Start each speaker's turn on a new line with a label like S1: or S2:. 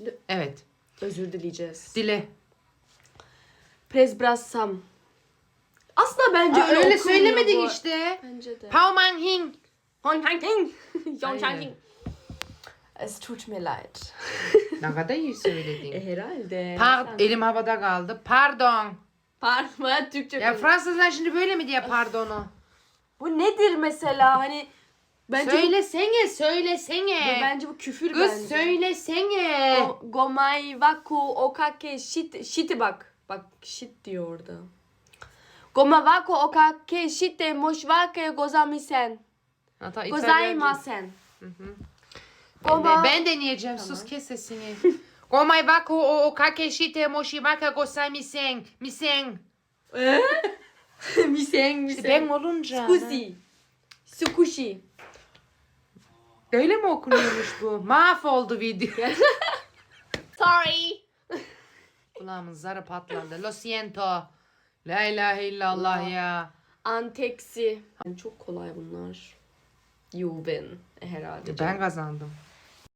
S1: Şimdi
S2: Evet.
S1: özür dileyeceğiz.
S2: Dile.
S1: Prezbrassam. Aslında bence
S2: Aa,
S1: öyle,
S2: öyle
S1: okunmuyor
S2: söylemedin
S1: bu.
S2: işte.
S1: Bence de.
S2: Pao Man Hing.
S1: Hong Hang Hing. Yong. Chang Hing. Es tut mir leid.
S2: Ne kadar iyi söyledin.
S1: E, herhalde.
S2: Par
S1: Sen-
S2: elim havada kaldı. Pardon.
S1: Pardon. Türkçe
S2: Ya. Fransızlar şimdi böyle mi diye pardonu?
S1: Bu nedir mesela? Hani bence
S2: söylesene,
S1: bu,
S2: söylesene.
S1: bence bu küfür
S2: Kız
S1: bence.
S2: söylesene.
S1: Go- Gomai waku okake shit shit bak. Bak shit diyor orada. Goma waku okake shite moshwake gozamisen.
S2: Hatta
S1: Gozaimasen.
S2: Ben
S1: Goma
S2: de, ben deneyeceğim. Sus kes sesini. Gomay baku o o kake shite moshi baka gosai misen. Misen.
S1: Misen misen.
S2: Ben olunca.
S1: Sukushi. Sukushi.
S2: Öyle mi okunuyormuş bu? Mahvoldu video.
S1: Sorry.
S2: Kulağımın zarı patladı. Lo siento. La ilahe illallah ya.
S1: Anteksi. Çok kolay bunlar. Juven herhalde.
S2: Ben kazandım.